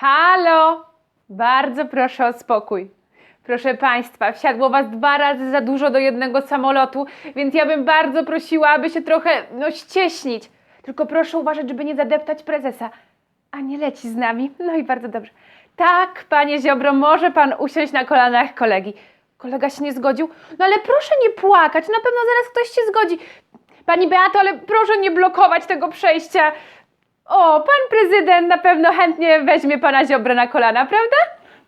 Halo! Bardzo proszę o spokój. Proszę Państwa, wsiadło Was dwa razy za dużo do jednego samolotu, więc ja bym bardzo prosiła, aby się trochę, no, ścieśnić. Tylko proszę uważać, żeby nie zadeptać prezesa. A nie leci z nami. No i bardzo dobrze. Tak, Panie Ziobro, może Pan usiąść na kolanach kolegi. Kolega się nie zgodził? No ale proszę nie płakać, na pewno zaraz ktoś się zgodzi. Pani Beato, ale proszę nie blokować tego przejścia. O, pan prezydent na pewno chętnie weźmie pana Ziobrę na kolana, prawda?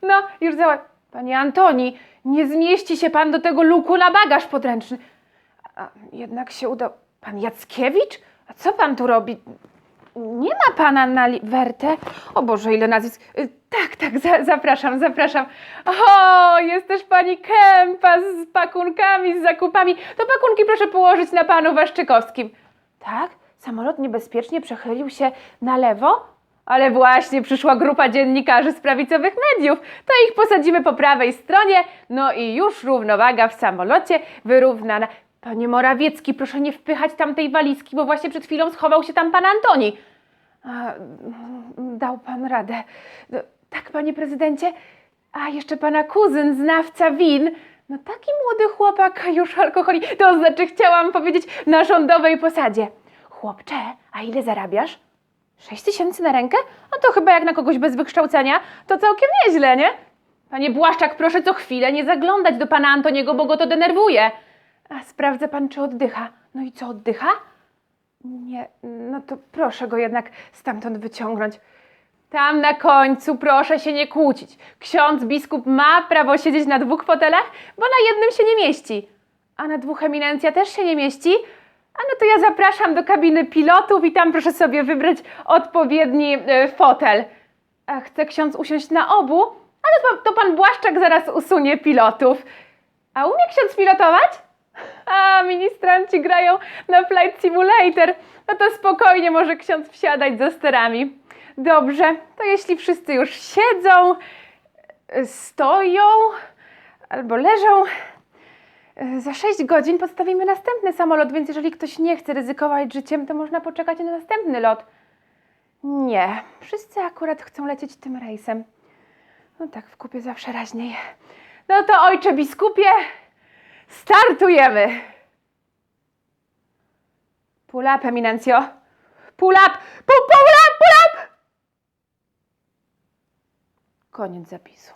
No, już załatw... Panie Antoni, nie zmieści się pan do tego luku na bagaż podręczny. A, jednak się udał... Pan Jackiewicz? A co pan tu robi? Nie ma pana na li- wertę? O Boże, ile nazwisk. Y, Tak, tak, za, zapraszam, zapraszam. O, jest też pani Kępa z pakunkami, z zakupami. To pakunki proszę położyć na panu Waszczykowskim. Tak? Samolot niebezpiecznie przechylił się na lewo? Ale właśnie przyszła grupa dziennikarzy z prawicowych mediów. To ich posadzimy po prawej stronie, no i już równowaga w samolocie wyrównana. Panie Morawiecki, proszę nie wpychać tam tej walizki, bo właśnie przed chwilą schował się tam pan Antoni. A, mm, dał pan radę. No, Tak, panie prezydencie? A jeszcze pana kuzyn, znawca win. No taki młody chłopak, już alkoholi. To znaczy chciałam powiedzieć na rządowej posadzie. Chłopcze, a ile zarabiasz? Sześć tysięcy na rękę? No to chyba jak na kogoś bez wykształcenia, to całkiem nieźle, nie? Panie Błaszczak, proszę co chwilę nie zaglądać do pana Antoniego, bo go to denerwuje. A sprawdza pan, czy oddycha. No i co, oddycha? Nie, no to proszę go jednak stamtąd wyciągnąć. Tam na końcu proszę się nie kłócić. Ksiądz biskup ma prawo siedzieć na dwóch fotelach, bo na jednym się nie mieści. A na dwóch eminencja też się nie mieści? A no to ja zapraszam do kabiny pilotów i tam proszę sobie wybrać odpowiedni e, fotel. A chce ksiądz usiąść na obu? Ale to, pan Błaszczak zaraz usunie pilotów. A umie ksiądz pilotować? A, ministranci grają na Flight Simulator. No to spokojnie może ksiądz wsiadać za sterami. Dobrze, to jeśli wszyscy już siedzą, y, stoją albo leżą, za 6 godzin podstawimy następny samolot, więc jeżeli ktoś nie chce ryzykować życiem, to można poczekać na następny lot. Nie, wszyscy akurat chcą lecieć tym rejsem. No tak, w kupie zawsze raźniej. No to ojcze biskupie, startujemy! Pull up, eminencjo. Pull up! Pull, pull up, pull up! Koniec zapisu.